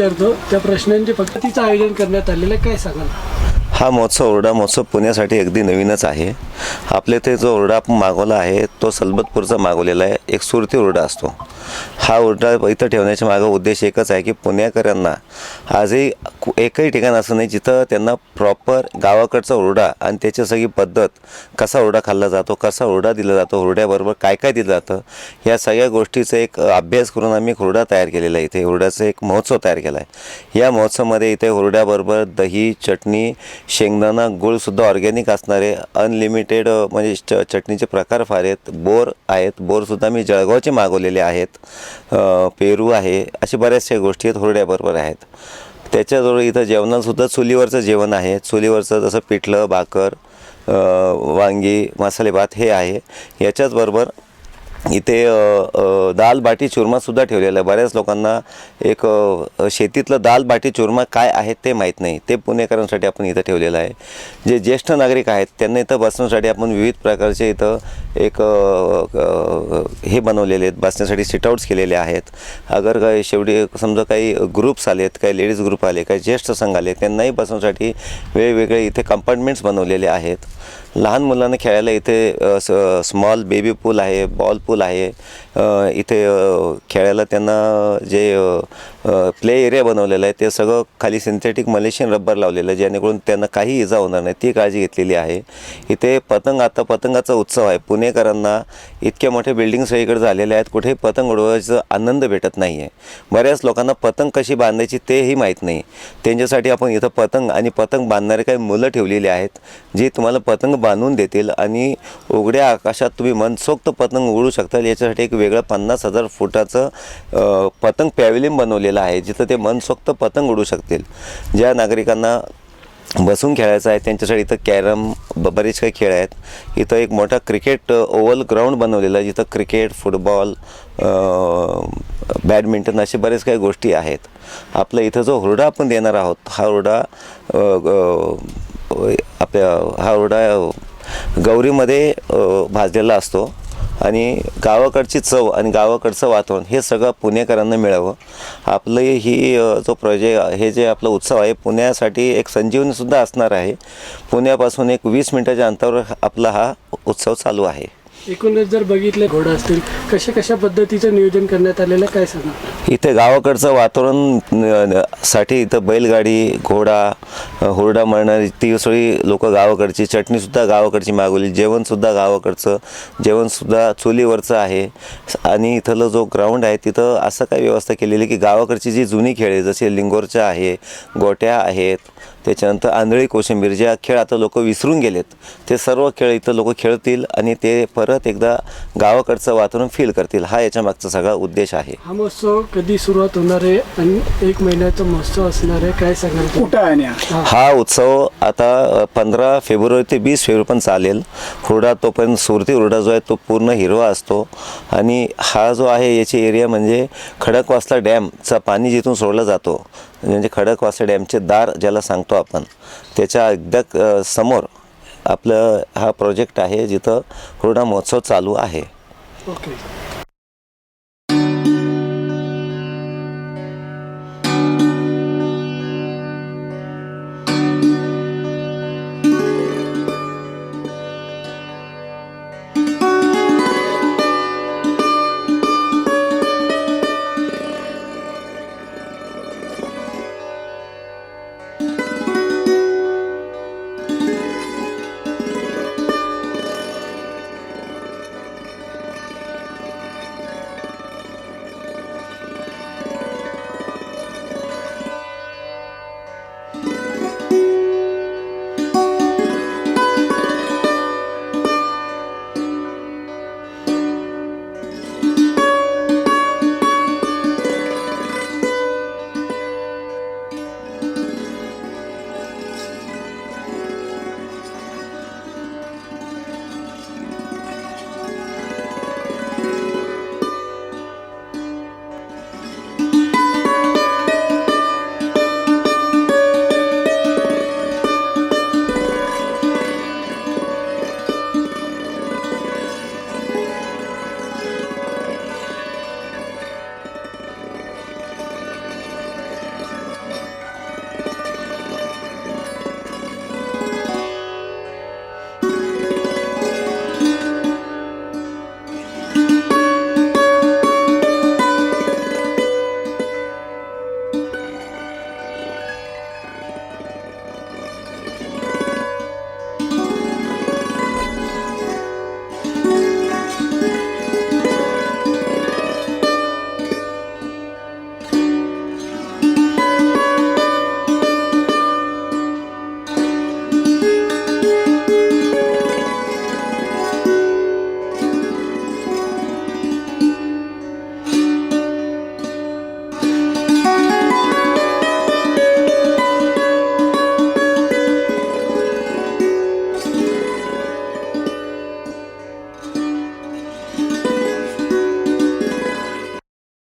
विचारतो. त्या प्रश्नांचे फक्त तिचं आयोजन करण्यात आलेलं आहे. काय सांगाल? हा महोत्सव ओरडा महोत्सव पुण्यासाठी अगदी नवीनच आहे. आपले ते जो ओरडा मागवला आहे तो सलबतपूरचा मागवलेला आहे. एक सुरती ओरडा असतो. हा ओरडा इथं ठेवण्याच्या मागं उद्देश एकच आहे की पुण्याकरांना आजही एकही ठिकाण असं नाही जिथं त्यांना प्रॉपर गावाकडचा ओरडा आणि त्याची सगळी पद्धत कसा ओरडा खाल्ला जातो कसा ओरडा दिला जातो ओरड्याबरोबर काय काय दिलं जातं या सगळ्या गोष्टीचा एक अभ्यास करून आम्ही एक ओरडा तयार केलेला आहे. इथे ओरड्याचा एक महोत्सव तयार केला आहे. या महोत्सवामध्ये इथे ओरड्याबरोबर दही चटणी शेंगदाणा गूळसुद्धा ऑर्गॅनिक असणारे अनलिमिटेड म्हणजे च चटणीचे प्रकार फार आहेत. बोर आहेत. बोरसुद्धा मी जळगावचे मागवलेले आहेत. पेरू आहे. अशा बऱ्याचशा गोष्टी आहेत हुरड्याबरोबर आहेत. त्याच्याजवळ इथं जेवणासुद्धा चुलीवरचं जेवण आहे. चुलीवरचं जसं पिठलं भाकर वांगी मसाले भात हे आहे. याच्याचबरोबर इथे दाल बाटी चुरमासुद्धा ठेवलेला आहे. बऱ्याच लोकांना एक शेतीतलं दाल बाटी चुरमा काय आहे ते माहीत नाही. ते पुणेकरांसाठी आपण इथं ठेवलेलं आहे. जे ज्येष्ठ नागरिक आहेत त्यांना इथं बसण्यासाठी आपण विविध प्रकारचे इथं एक हे बनवलेले आहेत बसण्यासाठी सिटआउट्स केलेले आहेत. अगर काही शेवटी समजा काही ग्रुप्स आलेत काही लेडीज ग्रुप आले काही ज्येष्ठ संघ आले त्यांनाही बसण्यासाठी वेगवेगळे इथे कंपार्टमेंट्स बनवलेले आहेत. लहान मुलांना खेळायला इथे स्मॉल बेबी पूल आहे बॉल पूल आहे. इथे खेळायला त्यांना जे प्ले एरिया बनवलेला आहे ते सगळं खाली सिंथेटिक मलेशियन रब्बर लावलेलं आहे जेणेकरून त्यांना काही इजा होणार नाही ती काळजी घेतलेली आहे. इथे पतंग आता पतंगाचा उत्सव आहे. पुणेकरांना इतक्या मोठ्या बिल्डिंग सगळीकडे झालेल्या आहेत कुठेही पतंग उडवायचा आनंद भेटत नाही आहे बऱ्याच लोकांना पतंग कशी बांधायची तेही माहीत नाही. त्यांच्यासाठी आपण इथं पतंग आणि पतंग बांधणारे काही मुलं ठेवलेली आहेत जी तुम्हाला पतंग बांधून देतील आणि उघड्या आकाशात तुम्ही मनसोक्त पतंग उडू शकता याच्यासाठी एक वेगळं पन्नास हजार फुटाचं पतंग पॅव्हलियन बनवलेलं आहे जिथं ते मनसोक्त पतंग उडू शकतील. ज्या नागरिकांना बसून खेळायचं आहे त्यांच्यासाठी इथं कॅरम ब बरेच काही खेळ आहेत. इथं एक मोठा क्रिकेट ओव्हल ग्राउंड बनवलेला आहे जिथं क्रिकेट फुटबॉल बॅडमिंटन असे बरेच काही गोष्टी आहेत. आपलं इथं जो हुरडा आपण देणार आहोत हा हुरडा आपल्या हा हुरडा गौरीमध्ये भाजलेला असतो. आणि गावाकडची चव आणि गावाकडचं वातावरण हे सगळं पुणेकरांना मिळावं. आपलं ही जो प्रोजे हे जे आपलं उत्सव आहे पुण्यासाठी एक संजीवनीसुद्धा असणार आहे. पुण्यापासून एक वीस मिनटाच्या अंतरावर आपला हा उत्सव चालू आहे. एकूणच जर बघितलं घोडा असतील कशा कशा पद्धतीचं नियोजन करण्यात आलेलं आहे काय सांगा इथे गावाकडचं वातावरणसाठी इथं बैलगाडी घोडा हुरडा मळणारी ती सगळी लोक गावाकडची. चटणीसुद्धा गावाकडची मागवली. जेवणसुद्धा गावाकडचं. जेवणसुद्धा चुलीवरचं आहे. आणि इथलं जो ग्राउंड आहे तिथं असं काय व्यवस्था केलेली की गावाकडची जी जुनी खेळ आहे जसे लिंगोरच्या आहे गोट्या आहेत त्याच्यानंतर आंधळी कोशिंबीर जे खेळ आता लोक विसरून गेलेत ते सर्व खेळ इथं लोक खेळतील आणि ते परत एकदा गावाकडचं वातावरण फील करतील. हा याच्या मागचा सगळा उद्देश आहे. हा महोत्सव कधी सुरुवात होणार आहे आणि एक महिन्याचा महोत्सव असणार आहे काय सांगाल? कुठं? हा. उत्सव आता पंधरा फेब्रुवारी ते वीस फेब्रुवारी पण चालेल. हुरडा तोपर्यंत सुरती हुरडा जो आहे तो पूर्ण हिरवा असतो. आणि हा जो आहे याची एरिया म्हणजे खडकवासला डॅमचा पाणी जिथून सोडलं जातो म्हणजे खडकवासे डॅमचे दार ज्याला सांगतो आपण त्याच्या एकदा समोर आपलं हा प्रोजेक्ट आहे जिथं पूर्ण महोत्सव चालू आहे. ओके.